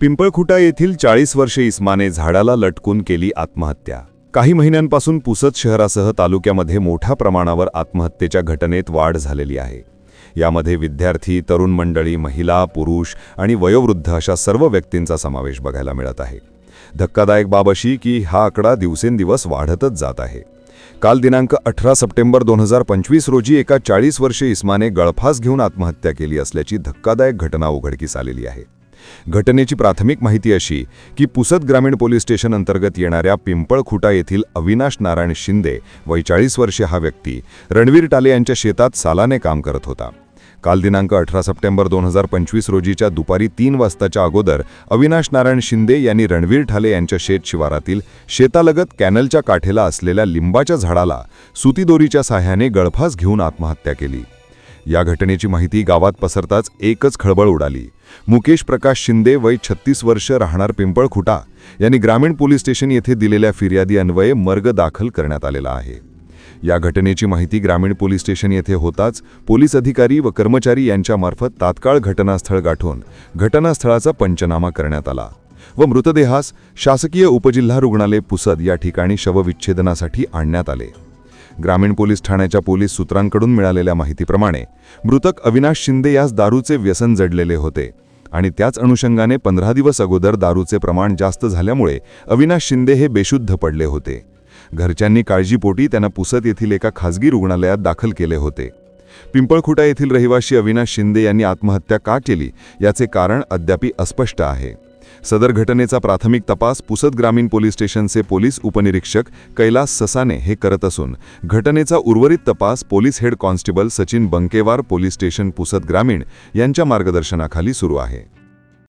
पिंपळखुटा येथील चाळीस वर्षे इस्माने झाडाला लटकून केली आत्महत्या. काही महिन्यांपासून पुसद शहरासह तालुक्यामध्ये मोठ्या प्रमाणावर आत्महत्येच्या घटनेत वाढ झालेली आहे. यामध्ये विद्यार्थी तरुण मंडळी महिला पुरुष आणि वयोवृद्ध अशा सर्व व्यक्तींचा समावेश बघायला मिळत आहे. धक्कादायक बाब अशी की हा आकडा दिवसेंदिवस वाढतच जात आहे. काल दिनांक अठरा सप्टेंबर दोन हजार पंचवीस रोजी एका चाळीस वर्षे इस्माने गळफास घेऊन आत्महत्या केली असल्याची धक्कादायक घटना उघडकीस आलेली आहे. घटनेची प्राथमिक माहिती अशी की पुसद ग्रामीण पोलीस स्टेशन अंतर्गत येणाऱ्या पिंपळखुटा येथील अविनाश नारायण शिंदे वय चाळीस वर्षे हा व्यक्ती रणवीर टाले यांच्या शेतात सालाने काम करत होता. काल दिनांक अठरा सप्टेंबर दोन हजार पंचवीस रोजीच्या दुपारी तीन वाजताच्या अगोदर अविनाश नारायण शिंदे यांनी रणवीर ठाले यांच्या शेत शिवारातील शेतालगत कॅनलच्या काठेला असलेल्या लिंबाच्या झाडाला सुतीदोरीच्या साह्याने गळफास घेऊन आत्महत्या केली. या घटनेची माहिती गावात पसरताच एकच खळबळ उडाली. मुकेश प्रकाश शिंदे वय छत्तीस वर्ष राहणार पिंपळखुटा यांनी ग्रामीण पोलीस स्टेशन येथे दिलेल्या फिर्यादी अन्वये मर्ग दाखल करण्यात आलेला आहे. या घटनेची माहिती ग्रामीण पोलीस स्टेशन येथे होताच पोलीस अधिकारी व कर्मचारी यांच्यामार्फत तात्काळ घटनास्थळ गाठून घटनास्थळाचा पंचनामा करण्यात आला व मृतदेहास शासकीय उपजिल्हा रुग्णालय पुसद या ठिकाणी शवविच्छेदनासाठी आणण्यात आले. ग्रामीण पोलीस ठाण्याच्या पोलीस सूत्रांकडून मिळालेल्या माहितीप्रमाणे मृतक अविनाश शिंदे यास दारूचे व्यसन जडलेले होते आणि त्याच अनुषंगाने पंधरा दिवस अगोदर दारूचे प्रमाण जास्त झाल्यामुळे अविनाश शिंदे हे बेशुद्ध पडले होते. घरच्यांनी काळजीपोटी त्यांना पुसत येथील एका खासगी रुग्णालयात दाखल केले होते. पिंपळखुटा येथील रहिवासी अविनाश शिंदे यांनी आत्महत्या का केली याचे कारण अद्यापी अस्पष्ट आहे. सदर घटनेचा प्राथमिक तपास पुसद ग्रामीण पोलीस स्टेशनचे पोलीस उपनिरीक्षक कैलास ससाने हे करत असून घटनेचा उर्वरित तपास police head constable Sachin Bankewar police station Pusad ग्रामीण यांच्या मार्गदर्शनाखाली सुरू आहे.